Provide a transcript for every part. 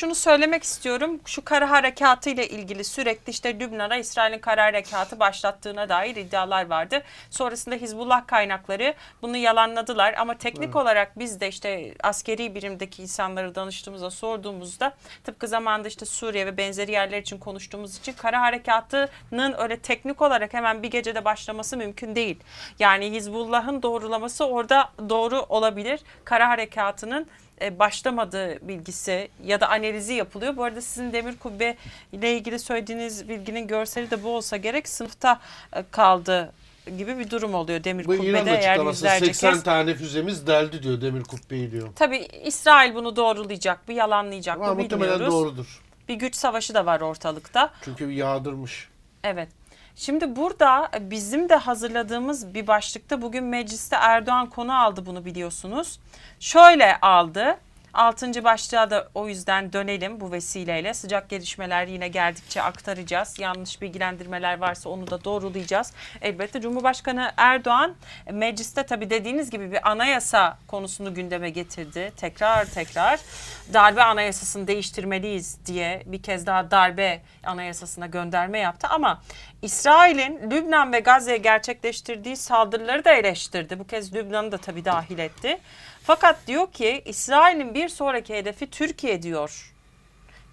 Şunu söylemek istiyorum. Şu kara harekatı ile ilgili sürekli işte Lübnan'a İsrail'in kara harekatı başlattığına dair iddialar vardı. Sonrasında Hizbullah kaynakları bunu yalanladılar ama teknik olarak biz de işte askeri birimdeki insanları danıştığımızda sorduğumuzda tıpkı zamanda işte Suriye ve benzeri yerler için konuştuğumuz için kara harekatının öyle teknik olarak hemen bir gecede başlaması mümkün değil. Yani Hizbullah'ın doğrulaması orada doğru olabilir. Kara harekatının başlamadığı bilgisi ya da analizi yapılıyor. Bu arada sizin demir kubbe ile ilgili söylediğiniz bilginin görseli de bu olsa gerek sınıfta e, kaldı gibi bir durum oluyor demir Bu İran kubbede eğer açıklaması yüzlerce 80 kez. tane füzemiz deldi diyor demir kubbeyi diyor. Tabii İsrail bunu doğrulayacak, bir yalanlayacak Ama mı muhtemelen bilmiyoruz. doğrudur. Bir güç savaşı da var ortalıkta. Çünkü yağdırmış. Evet. Şimdi burada bizim de hazırladığımız bir başlıkta bugün mecliste Erdoğan konu aldı bunu biliyorsunuz. Şöyle aldı. Altıncı başlığa da o yüzden dönelim bu vesileyle. Sıcak gelişmeler yine geldikçe aktaracağız. Yanlış bilgilendirmeler varsa onu da doğrulayacağız. Elbette Cumhurbaşkanı Erdoğan mecliste tabii dediğiniz gibi bir anayasa konusunu gündeme getirdi. Tekrar tekrar darbe anayasasını değiştirmeliyiz diye bir kez daha darbe anayasasına gönderme yaptı. Ama İsrail'in Lübnan ve Gazze'ye gerçekleştirdiği saldırıları da eleştirdi. Bu kez Lübnan'ı da tabii dahil etti. Fakat diyor ki İsrail'in bir sonraki hedefi Türkiye diyor.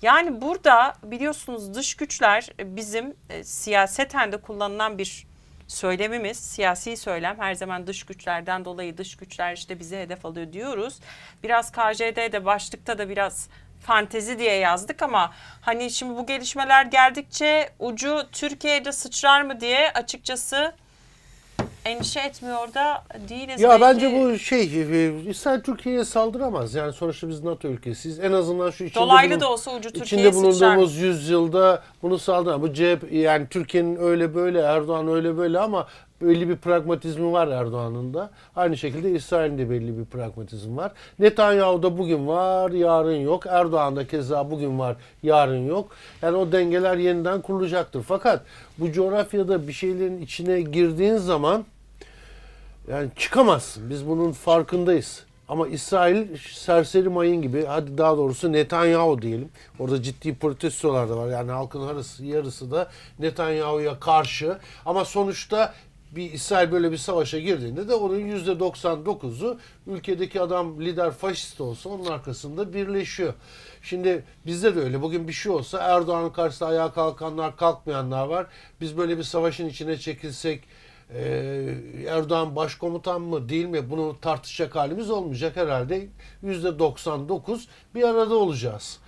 Yani burada biliyorsunuz dış güçler bizim e, siyaseten de kullanılan bir söylemimiz, siyasi söylem her zaman dış güçlerden dolayı dış güçler işte bizi hedef alıyor diyoruz. Biraz KJD'de başlıkta da biraz fantezi diye yazdık ama hani şimdi bu gelişmeler geldikçe ucu Türkiye'de sıçrar mı diye açıkçası endişe etmiyor da değiliz. Ya bence bu şey e, İsrail Türkiye'ye saldıramaz. Yani sonuçta biz NATO ülkesiyiz. En azından şu içinde dolaylı bulun- da olsa ucu Türkiye'ye içinde sıçrar bulunduğumuz yüzyılda bunu saldıramaz. Bu CHP yani Türkiye'nin öyle böyle Erdoğan öyle böyle ama belli bir pragmatizmi var Erdoğan'ın da. Aynı şekilde İsrail'in de belli bir pragmatizmi var. Netanyahu'da bugün var, yarın yok. Erdoğan'da keza bugün var, yarın yok. Yani o dengeler yeniden kurulacaktır. Fakat bu coğrafyada bir şeylerin içine girdiğin zaman yani çıkamazsın. Biz bunun farkındayız. Ama İsrail serseri mayın gibi, hadi daha doğrusu Netanyahu diyelim. Orada ciddi protestolar da var. Yani halkın yarısı, yarısı da Netanyahu'ya karşı. Ama sonuçta bir İsrail böyle bir savaşa girdiğinde de onun %99'u ülkedeki adam lider faşist olsa onun arkasında birleşiyor. Şimdi bizde de öyle. Bugün bir şey olsa Erdoğan'ın karşısında ayağa kalkanlar, kalkmayanlar var. Biz böyle bir savaşın içine çekilsek ee, Erdoğan başkomutan mı değil mi bunu tartışacak halimiz olmayacak herhalde %99 bir arada olacağız.